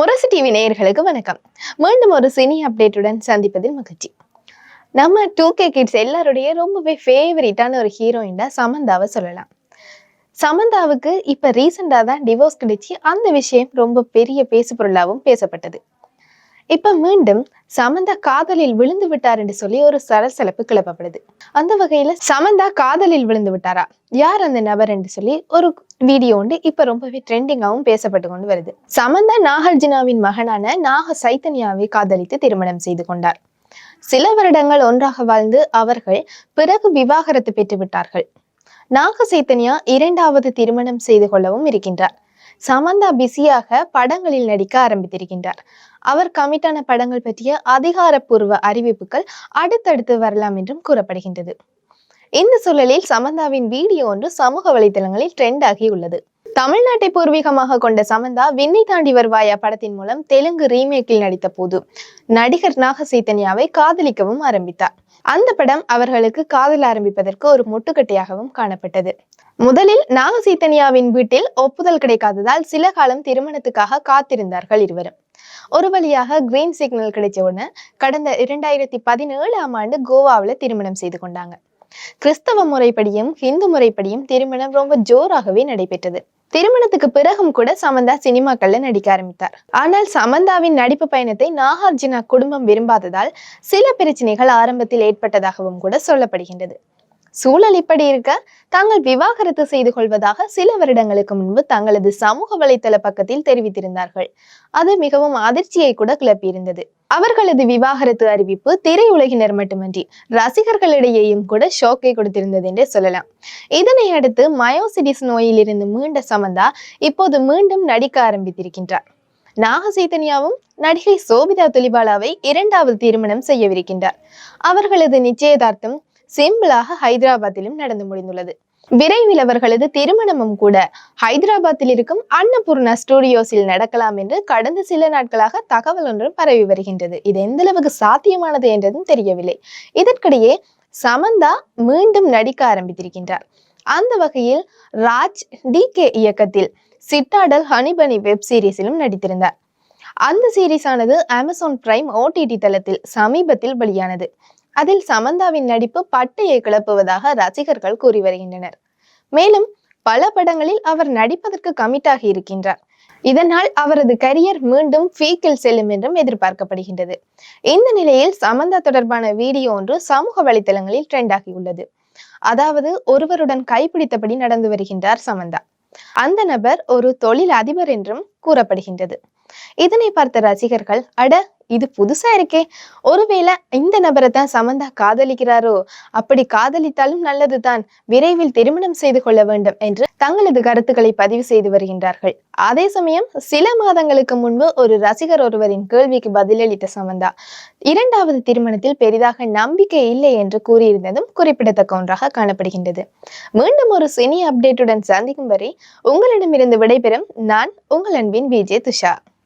முரசு TV நேயர்களுக்கு வணக்கம். மீண்டும் ஒரு சினி அப்டேட்டுடன் சந்திப்பதில் மகிழ்ச்சி. நம்ம டூ கே கிட்ஸ் எல்லாருடைய ரொம்பவே ஃபேவரட்டான ஒரு ஹீரோயின் தான் சமந்தாவை சொல்லலாம். சமந்தாவுக்கு இப்ப ரீசெண்டாக தான் டிவோர்ஸ் கிடைச்சி அந்த விஷயம் ரொம்ப பெரிய பேசுபொருளாகவும் பேசப்பட்டது. இப்ப மீண்டும் சமந்தா காதலில் விழுந்து விட்டார் என்று சொல்லி ஒரு சலசலப்பு கிளப்பப்படுது. அந்த வகையில சமந்தா காதலில் விழுந்து விட்டாரா? யார் அந்த நபர் என்று சொல்லி ஒரு வீடியோ உண்டு இப்ப ரொம்பவே ட்ரெண்டிங்காகவும் பேசப்பட்டு கொண்டு வருது. சமந்தா நாகார்ஜுனாவின் மகனான நாக சைத்தன்யாவை காதலித்து திருமணம் செய்து கொண்டார். சில வருடங்கள் ஒன்றாக வாழ்ந்து அவர்கள் பிறகு விவாகரத்து பெற்று விட்டார்கள். நாக சைத்தன்யா இரண்டாவது திருமணம் செய்து கொள்ளவும் இருக்கின்றார். சமந்தா பிஸியாக படங்களில் நடிக்க ஆரம்பித்திருக்கின்றார். அவர் கமிட்டான படங்கள் பற்றிய அதிகாரப்பூர்வ அறிவிப்புகள் அடுத்தடுத்து வரலாம் என்றும் கூறப்படுகின்றது. இந்த சூழலில் சமந்தாவின் வீடியோ ஒன்று சமூக வலைதளங்களில் ட்ரெண்ட் ஆகியுள்ளது. தமிழ்நாட்டை பூர்வீகமாக கொண்ட சமந்தா விண்ணை தாண்டி வருவாயா படத்தின் மூலம் தெலுங்கு ரீமேக்கில் நடித்த போது நடிகர் நாக சைத்தன்யாவை காதலிக்கவும் ஆரம்பித்தார். அந்த படம் அவர்களுக்கு காதல் ஆரம்பிப்பதற்கு ஒரு முட்டுக்கட்டையாகவும் காணப்பட்டது. முதலில் நாக சைத்தன்யாவின் வீட்டில் ஒப்புதல் கிடைக்காததால் சில காலம் திருமணத்துக்காக காத்திருந்தார்கள் இருவரும். ஒரு வழியாக கிரீன் சிக்னல் கிடைச்ச உடனே கடந்த இரண்டாயிரத்தி பதினேழாம் ஆண்டு கோவாவில் திருமணம் செய்து கொண்டாங்க. கிறிஸ்தவ முறைப்படியும் ஹிந்து முறைப்படியும் திருமணம் ரொம்ப ஜோராகவே நடைபெற்றது. திருமணத்துக்கு பிறகும் கூட சமந்தா சினிமாக்கள்ல நடிக்க ஆரம்பித்தார். ஆனால் சமந்தாவின் நடிப்பு பயணத்தை நாகார்ஜுனா குடும்பம் விரும்பாததால் சில பிரச்சனைகள் ஆரம்பத்தில் ஏற்பட்டதாகவும் கூட சொல்லப்படுகின்றது. சூழல் இப்படி இருக்க தாங்கள் விவாகரத்து செய்து கொள்வதாக சில வருடங்களுக்கு முன்பு தங்களது சமூக வலைத்தள பக்கத்தில் தெரிவித்திருந்தார்கள். அது மிகவும் அதிர்ச்சியை கூட கிளப்பியிருந்தது. அவர்களது விவாகரத்து அறிவிப்பு திரையுலகினர் மட்டுமன்றி ரசிகர்களிடையேயும் கூட ஷோக்கை கொடுத்திருந்தது என்று சொல்லலாம். இதனை அடுத்து மயோசிடிஸ் நோயிலிருந்து மீண்ட சமந்தா இப்போது மீண்டும் நடிக்க ஆரம்பித்திருக்கின்றார். நாக சைத்தன்யாவும் நடிகை சோபிதா துலிபாலாவை இரண்டாவது திருமணம் செய்யவிருக்கின்றார். அவர்களது நிச்சயதார்த்தம் சிம்பிளாக ஹைதராபாத்திலும் நடந்து முடிந்துள்ளது. விரைவில் அவர்களது திருமணமும் கூட ஹைதராபாத்தில் இருக்கும் அன்னபூர்ணா ஸ்டுடியோஸில் நடக்கலாம் என்று கடந்த சில நாட்களாக தகவல் ஒன்றும் பரவி வருகின்றது. இது எந்த அளவுக்கு சாத்தியமானது என்றதும் தெரியவில்லை. இதற்கிடையே சமந்தா மீண்டும் நடிக்க ஆரம்பித்திருக்கின்றார். அந்த வகையில் ராஜ் டி கே இயக்கத்தில் சிட்டாடல் ஹனிபனி வெப் சீரிஸிலும் நடித்திருந்தார். அந்த சீரிஸ் ஆனது அமேசான் பிரைம் ஓடிடி தளத்தில் சமீபத்தில் வெளியானது. அதில் சமந்தாவின் நடிப்பு பட்டையை கிளப்புவதாக ரசிகர்கள் கூறி வருகின்றனர். மேலும் பல படங்களில் அவர் நடிப்பதற்கு கமிட்டாகி இருக்கின்றார். இதனால் அவரது கரியர் மீண்டும் ஃபீக்கில் செல்லும் என்றும் எதிர்பார்க்கப்படுகின்றது. இந்த நிலையில் சமந்தா தொடர்பான வீடியோ ஒன்று சமூக வலைதளங்களில் ட்ரெண்ட் ஆகியுள்ளது அதாவது ஒருவருடன் கைப்பிடித்தபடி நடந்து வருகின்றார் சமந்தா. அந்த நபர் ஒரு தொழில் அதிபர் என்றும் கூறப்படுகின்றது. இதனை பார்த்த ரசிகர்கள் அட இது புதுசா இருக்கே. ஒருவேளை இந்த நபரை தான் சமந்தா காதலிக்கிறாரோ? அப்படி காதலித்தாலும் நல்லதுதான். விரைவில் திருமணம் செய்து கொள்ள வேண்டும் என்று தங்களது கருத்துக்களை பதிவு செய்து வருகின்றார்கள். அதே சமயம் சில மாதங்களுக்கு முன்பு ஒரு ரசிகர் ஒருவரின் கேள்விக்கு பதிலளித்த சமந்தா இரண்டாவது திருமணத்தில் பெரிதாக நம்பிக்கை இல்லை என்று கூறியிருந்ததும் குறிப்பிடத்தக்க ஒன்றாக காணப்படுகின்றது. மீண்டும் ஒரு சினி அப்டேட்டுடன் சந்திக்கும் வரை உங்களிடமிருந்து விடைபெறும் நான் உங்கள் அன்பின் விஜய் துஷா.